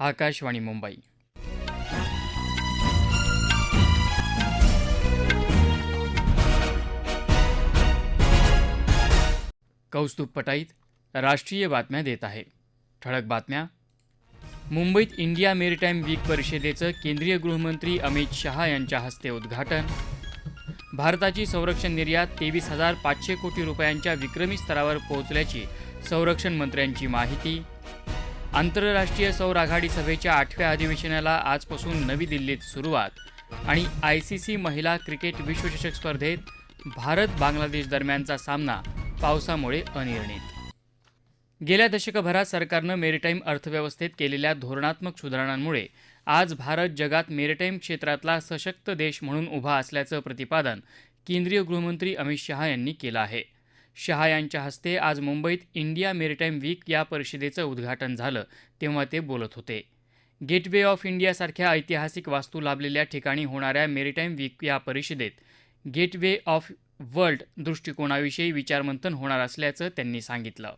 आकाशवाणी मुंबई. कौस्तुभ पटाईत राष्ट्रीय बातम्या देत आहे. ठळक बातम्या. मुंबईत इंडिया मेरीटाईम वीक परिषदेचं केंद्रीय गृहमंत्री अमित शहा यांच्या हस्ते उद्घाटन. भारताची संरक्षण निर्यात तेवीस हजार पाचशे कोटी रुपयांच्या विक्रमी स्तरावर पोहोचल्याची संरक्षण मंत्र्यांची माहिती. आंतरराष्ट्रीय सौर आघाडी सभेच्या आठव्या अधिवेशनाला आजपासून नवी दिल्लीत सुरुवात. आणि आय सी सी महिला क्रिकेट विश्वचषक स्पर्धेत भारत बांगलादेश दरम्यानचा सामना पावसामुळे अनिर्णित. गेल्या दशकभरात सरकारनं मेरिटाईम अर्थव्यवस्थेत केलेल्या धोरणात्मक सुधारणांमुळे आज भारत जगात मेरिटाईम क्षेत्रातला सशक्त देश म्हणून उभा असल्याचं प्रतिपादन केंद्रीय गृहमंत्री अमित शहा यांनी केलं आहे. शहा यांच्या हस्ते आज मुंबईत इंडिया मेरिटाईम वीक या परिषदेचं उद्घाटन झालं तेव्हा ते बोलत होते. गेटवे ऑफ इंडियासारख्या ऐतिहासिक वास्तू लाभलेल्या ठिकाणी होणाऱ्या मेरिटाईम वीक या परिषदेत गेटवे ऑफ वर्ल्ड दृष्टिकोनाविषयी विचारमंथन होणार असल्याचं त्यांनी सांगितलं.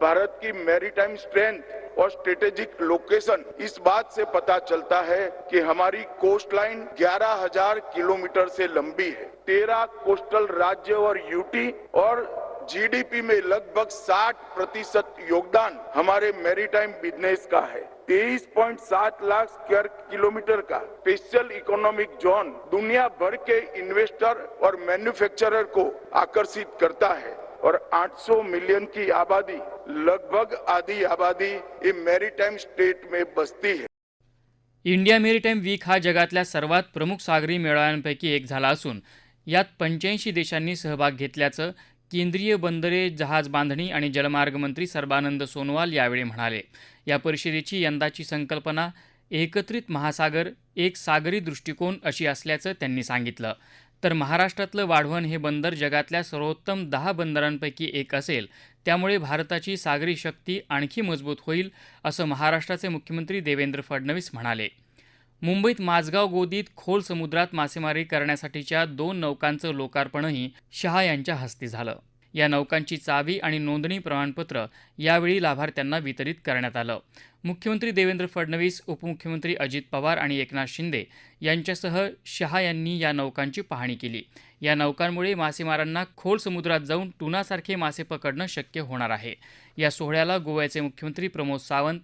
भारत की मैरीटाइम स्ट्रेंथ और स्ट्रेटेजिक लोकेशन इस बात से पता चलता है कि हमारी कोस्ट लाइन 11,000 किलोमीटर से लंबी है। तेरह कोस्टल राज्य और यूटी और जीडीपी में लगभग 60 प्रतिशत योगदान हमारे मैरीटाइम बिजनेस का है। 23.7 लाख स्क्वायर किलोमीटर का स्पेशल इकोनॉमिक जोन दुनिया भर के इन्वेस्टर और मैन्युफैक्चरर को आकर्षित करता है और 800 मिलियन की आबादी लगभग आधी आबादी ये मैरीटाइम स्टेट में बसती है। इंडिया मेरीटाईम वीक हा जगातल्या सर्वात प्रमुख सागरी मेळाव्यांपैकी एक झाला असून यात पंच्याऐंशी देशांनी सहभाग घेतल्याचं केंद्रीय बंदरे जहाज बांधणी आणि जलमार्ग मंत्री सर्बानंद सोनवाल यावेळी म्हणाले. या परिषदेची यंदाची संकल्पना एकत्रित महासागर एक सागरी दृष्टिकोन अशी असल्याचं त्यांनी सांगितलं. तर महाराष्ट्रातलं वाढवण हे बंदर जगातल्या सर्वोत्तम दहा बंदरांपैकी एक असेल. त्यामुळे भारताची सागरी शक्ती आणखी मजबूत होईल असं महाराष्ट्राचे मुख्यमंत्री देवेंद्र फडणवीस म्हणाले. मुंबईत माझगाव गोदीत खोल समुद्रात मासेमारी करण्यासाठीच्या दोन नौकांचं लोकार्पणही शहा यांच्या हस्ते झालं. या नौकांची चावी आणि नोंदणी प्रमाणपत्र यावेळी लाभार्थ्यांना वितरित करण्यात आलं. मुख्यमंत्री देवेंद्र फडणवीस उपमुख्यमंत्री अजित पवार आणि एकनाथ शिंदे यांच्यासह शहा यांनी या नौकांची पाहणी केली. या नौकांमुळे मासेमारांना खोल समुद्रात जाऊन टुनासारखे मासे पकडणं शक्य होणार आहे. या सोहळ्याला गोव्याचे मुख्यमंत्री प्रमोद सावंत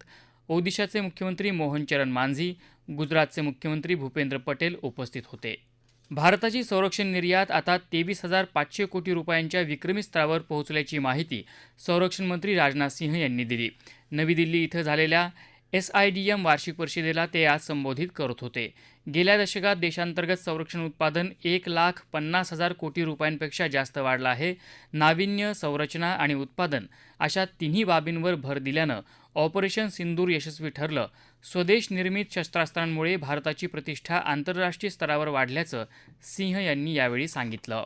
ओदिशाचे मुख्यमंत्री मोहन चरण मांझी गुजरातचे मुख्यमंत्री भूपेंद्र पटेल उपस्थित होते. भारताची संरक्षण निर्यात आता तेवीस हजार पाचशे कोटी रुपयांच्या विक्रमी स्तरावर पोहोचल्याची माहिती संरक्षण मंत्री राजनाथ सिंह यांनी दिली. नवी दिल्ली इथं झालेल्या एस आय डी एम वार्षिक परिषदेला ते आज संबोधित करत होते. गेल्या दशकात देशांतर्गत संरक्षण उत्पादन एक लाख पन्नास हजार कोटी रुपयांपेक्षा जास्त वाढलं आहे. नाविन्य संरचना आणि उत्पादन अशा तिन्ही बाबींवर भर दिल्यानं ऑपरेशन सिंदूर यशस्वी ठरलं. स्वदेश निर्मित शस्त्रास्त्रांमुळे भारताची प्रतिष्ठा आंतरराष्ट्रीय स्तरावर वाढल्याचं सिंह यांनी यावेळी सांगितलं.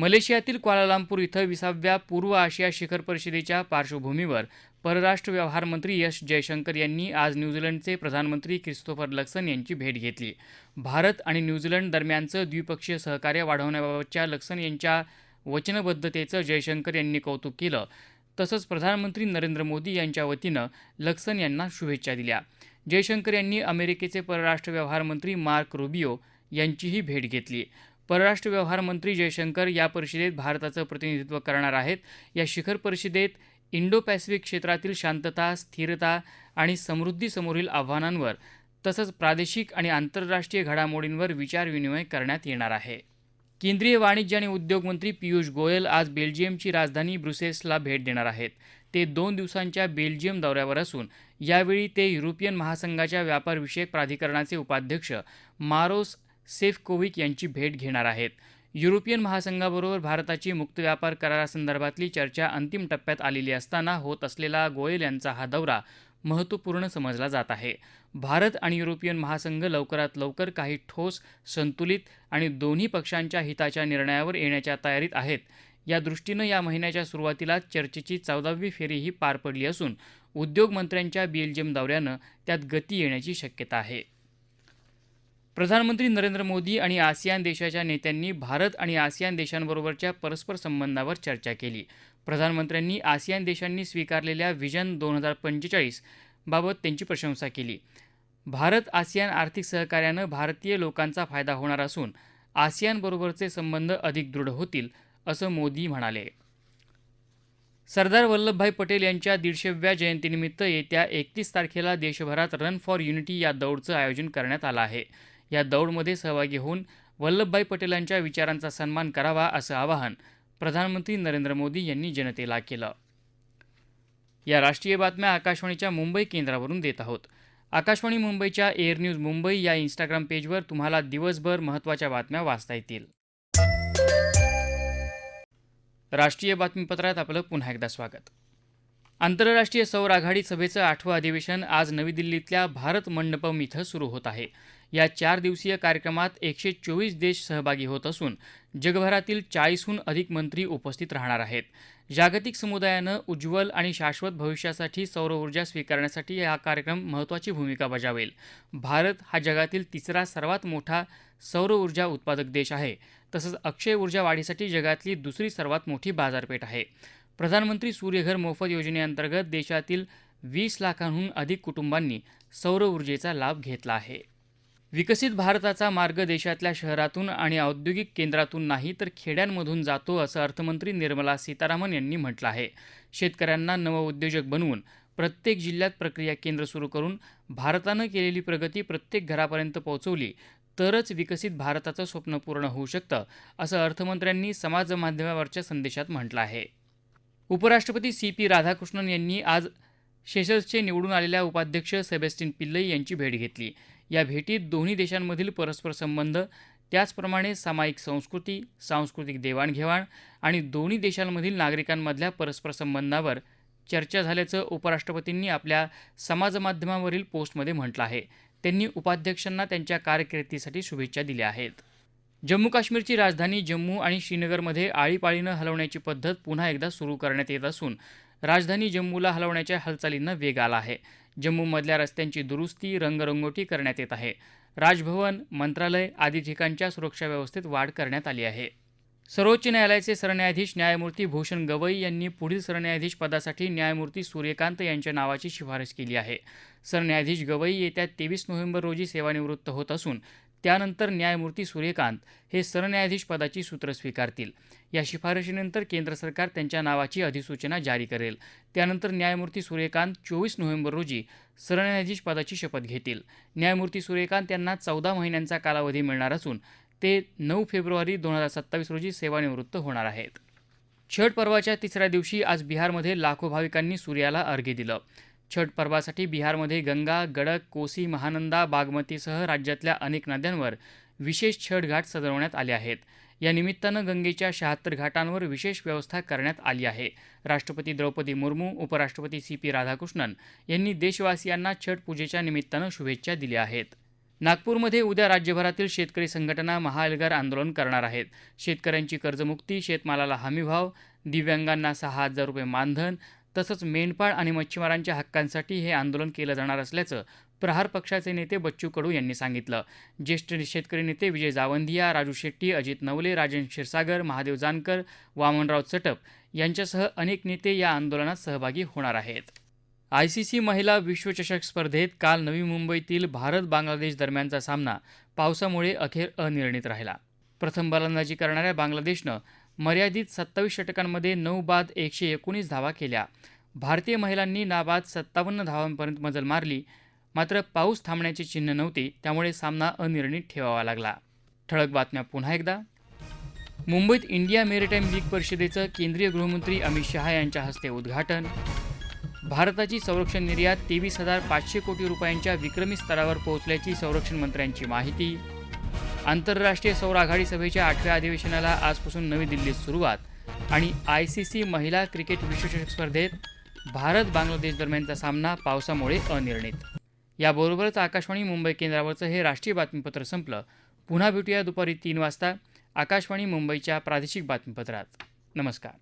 मलेशियातील क्वालालांपूर इथं विसाव्या पूर्व आशिया शिखर परिषदेच्या पार्श्वभूमीवर परराष्ट्र व्यवहार मंत्री एस जयशंकर यांनी आज न्यूझीलंडचे प्रधानमंत्री क्रिस्तोफर लक्सन यांची भेट घेतली. भारत आणि न्यूझीलंड दरम्यानचं द्विपक्षीय सहकार्य वाढवण्याबाबतच्या लक्सन यांच्या वचनबद्धतेचं जयशंकर यांनी कौतुक केलं. तसंच प्रधानमंत्री नरेंद्र मोदी यांच्या वतीनं लक्सन यांना शुभेच्छा दिल्या. जयशंकर यांनी अमेरिकेचे परराष्ट्र व्यवहार मंत्री मार्क रुबियो यांचीही भेट घेतली. परराष्ट्र व्यवहार मंत्री जयशंकर या परिषदेत भारताचं प्रतिनिधित्व करणार आहेत. या शिखर परिषदेत इंडो पॅसिफिक क्षेत्रातील शांतता स्थिरता आणि समृद्धीसमोरील आव्हानांवर तसंच प्रादेशिक आणि आंतरराष्ट्रीय घडामोडींवर विचारविनिमय करण्यात येणार आहे. केंद्रीय वाणिज्य आणि उद्योग मंत्री पियुष गोयल आज बेल्जियमची राजधानी ब्रुसेल्सला भेट देणार आहेत. ते दोन दिवसांच्या बेल्जियम दौऱ्यावर असून यावेळी ते युरोपियन महासंघाच्या व्यापारविषयक प्राधिकरणाचे उपाध्यक्ष मारोस सेफकोविक यांची भेट घेणार आहेत. युरोपियन महासंघाबरोबर भारताची मुक्त व्यापार करारासंदर्भातली चर्चा अंतिम टप्प्यात आलेली असताना होत असलेला गोयल यांचा हा दौरा महत्त्वपूर्ण समजला जात आहे. भारत आणि युरोपियन महासंघ लवकरात लवकर काही ठोस संतुलित आणि दोन्ही पक्षांच्या हिताच्या निर्णयावर येण्याच्या तयारीत आहेत. या दृष्टीनं या महिन्याच्या सुरुवातीला चर्चेची चौदावी फेरीही पार पडली असून उद्योगमंत्र्यांच्या बेल्जियम दौऱ्यानं त्यात गती येण्याची शक्यता आहे. प्रधानमंत्री नरेंद्र मोदी आणि आसियान देशाच्या नेत्यांनी भारत आणि आसियान देशांबरोबरच्या परस्पर संबंधावर चर्चा केली. प्रधानमंत्र्यांनी आसियान देशांनी स्वीकारलेल्या व्हिजन दोन हजार पंचेचाळीस बाबत त्यांची प्रशंसा केली. भारत आसियान आर्थिक सहकार्यानं भारतीय लोकांचा फायदा होणार असून आसियानबरोबरचे संबंध अधिक दृढ होतील असं मोदी म्हणाले. सरदार वल्लभभाई पटेल यांच्या दीडशेव्या जयंतीनिमित्त येत्या एकतीस तारखेला देशभरात रन फॉर युनिटी या दौडचं आयोजन करण्यात आलं आहे. या दौडमध्ये सहभागी होऊन वल्लभभाई पटेलांच्या विचारांचा सन्मान करावा असं आवाहन प्रधानमंत्री नरेंद्र मोदी यांनी जनतेला केलं. या राष्ट्रीय बातम्या आकाशवाणीच्या मुंबई केंद्रावरून देत आहोत. आकाशवाणी मुंबईच्या एअर न्यूज मुंबई या इंस्टाग्राम पेजवर तुम्हाला दिवसभर महत्त्वाच्या बातम्या वाचता येतील. राष्ट्रीय बातमीपत्रात आपलं पुन्हा एकदा स्वागत. आंतरराष्ट्रीय सौर आघाडी सभेचं आठवं अधिवेशन आज नवी दिल्लीतल्या भारत मंडपम इथं सुरू होत आहे. या चार दिवसीय कार्यक्रमात एकशे चोवीस देश सहभागी होत असून जगभरातील चाळीसहून अधिक मंत्री उपस्थित राहणार आहेत. जागतिक समुदायानं उज्ज्वल आणि शाश्वत भविष्यासाठी सौर ऊर्जा स्वीकारण्यासाठी हा कार्यक्रम महत्त्वाची भूमिका बजावेल. भारत हा जगातील तिसरा सर्वात मोठा सौर ऊर्जा उत्पादक देश आहे. तसंच अक्षय ऊर्जा वाढीसाठी जगातली दुसरी सर्वात मोठी बाजारपेठ आहे. प्रधानमंत्री सूर्यघर मोफत योजनेअंतर्गत देशातील वीस लाखांहून अधिक कुटुंबांनी सौर ऊर्जेचा लाभ घेतला आहे. विकसित भारताचा मार्ग देशातल्या शहरातून आणि औद्योगिक केंद्रातून नाही तर खेड्यांमधून जातो असं अर्थमंत्री निर्मला सीतारामन यांनी म्हटलं आहे. शेतकऱ्यांना नवउद्योजक बनवून प्रत्येक जिल्ह्यात प्रक्रिया केंद्र सुरू करून भारतानं केलेली प्रगती प्रत्येक घरापर्यंत पोहोचवली तरच विकसित भारताचं स्वप्न पूर्ण होऊ शकतं असं अर्थमंत्र्यांनी समाजमाध्यमावरच्या संदेशात म्हटलं आहे. उपराष्ट्रपती सी पी राधाकृष्णन यांनी आज शेशल्सचे निवडून आलेल्या उपाध्यक्ष सेबेस्टिन पिल्लई यांची भेट घेतली. या भेटीत दोन्ही देशांमधील परस्पर संबंध त्याचप्रमाणे सामायिक संस्कृती सांस्कृतिक देवाणघेवाण आणि दोन्ही देशांमधील नागरिकांमधल्या परस्पर संबंधावर चर्चा झाल्याचं उपराष्ट्रपतींनी आपल्या समाजमाध्यमावरील पोस्टमध्ये म्हटलं आहे. त्यांनी उपाध्यक्षांना त्यांच्या कारकिर्दीसाठी शुभेच्छा दिल्या आहेत. जम्मू काश्मीरची राजधानी जम्मू आणि श्रीनगरमध्ये आळीपाळीनं हलवण्याची पद्धत पुन्हा एकदा सुरू करण्यात येत असून राजधानी जम्मूला हलवण्याच्या हालचालींना वेग आला आहे. जम्मूमधल्या रस्त्यांची दुरुस्ती रंगरंगोटी करण्यात येत आहे. राजभवन मंत्रालय आदी ठिकाणच्या सुरक्षा व्यवस्थेत वाढ करण्यात आली आहे. सर्वोच्च न्यायालयाचे सरन्यायाधीश न्यायमूर्ती भूषण गवई यांनी पुढील सरन्यायाधीश पदासाठी न्यायमूर्ती सूर्यकांत यांच्या नावाची शिफारस केली आहे. सरन्यायाधीश गवई येत्या तेवीस नोव्हेंबर रोजी सेवानिवृत्त होत असून त्यानंतर न्यायमूर्ती सूर्यकांत हे सरन्यायाधीश पदाची सूत्र स्वीकारतील. या शिफारशीनंतर केंद्र सरकार त्यांच्या नावाची अधिसूचना जारी करेल. त्यानंतर न्यायमूर्ती सूर्यकांत चोवीस नोव्हेंबर रोजी सरन्यायाधीश पदाची शपथ घेतील. न्यायमूर्ती सूर्यकांत यांना चौदा महिन्यांचा कालावधी मिळणार असून ते नऊ फेब्रुवारी दोन हजार सत्तावीस रोजी सेवानिवृत्त होणार आहेत. छठ पर्वाच्या तिसऱ्या दिवशी आज बिहारमध्ये लाखो भाविकांनी सूर्याला अर्घ्य दिलं. छठ पर्वासाठी बिहारमध्ये गंगा गडक कोसी महानंदा बागमतीसह राज्यातल्या अनेक नद्यांवर विशेष छठ घाट सजवण्यात आले आहेत. या निमित्तानं गंगेच्या शहात्तर घाटांवर विशेष व्यवस्था करण्यात आली आहे. राष्ट्रपती द्रौपदी मुर्मू उपराष्ट्रपती सी पी राधाकृष्णन यांनी देशवासियांना छठ पूजेच्या निमित्तानं शुभेच्छा दिल्या आहेत. नागपूरमध्ये उद्या राज्यभरातील शेतकरी संघटना महाएल्गार आंदोलन करणार आहेत. शेतकऱ्यांची कर्जमुक्ती शेतमालाला हमीभाव दिव्यांगांना सहा हजार रुपये मानधन तसंच मेंढपाळ आणि मच्छीमारांच्या हक्कांसाठी हे आंदोलन केलं जाणार असल्याचं प्रहार पक्षाचे नेते बच्चू कडू यांनी सांगितलं. ज्येष्ठ शेतकरी नेते विजय जावंदिया राजू शेट्टी अजित नवले राजन क्षीरसागर महादेव जानकर वामनराव चटप यांच्यासह अनेक नेते या आंदोलनात सहभागी होणार आहेत. आय सी सी महिला विश्वचषक स्पर्धेत काल नवी मुंबईतील भारत बांगलादेश दरम्यानचा सामना पावसामुळे अखेर अनिर्णित राहिला. प्रथम बलंदाजी करणाऱ्या बांगलादेशनं मर्यादित सत्तावीस षटकांमध्ये नऊ बाद एकशे एकोणीस धावा केल्या. भारतीय महिलांनी नाबाद सत्तावन्न धावांपर्यंत मजल मारली. मात्र पाऊस थांबण्याची चिन्ह नव्हती त्यामुळे सामना अनिर्णित ठेवावा लागला. ठळक बातम्या पुन्हा एकदा. मुंबईत इंडिया मेरिटाईम लीग परिषदेचं केंद्रीय गृहमंत्री अमित शहा यांच्या हस्ते उद्घाटन. भारताची संरक्षण निर्यात तेवीस हजार पाचशे कोटी रुपयांच्या विक्रमी स्तरावर पोहोचल्याची संरक्षण मंत्र्यांची माहिती. आंतरराष्ट्रीय सौर आघाडी सभेच्या आठव्या अधिवेशनाला आजपासून नवी दिल्लीत सुरुवात. आणि आय सी सी महिला क्रिकेट विश्वचषक स्पर्धेत भारत बांगलादेश दरम्यानचा सामना पावसामुळे अनिर्णित. याबरोबरच आकाशवाणी मुंबई केंद्रावरचं हे राष्ट्रीय बातमीपत्र संपलं. पुन्हा भेटूया दुपारी तीन वाजता. आकाशवाणी मुंबईच्या प्रादेशिक बातमीपत्रात. नमस्कार.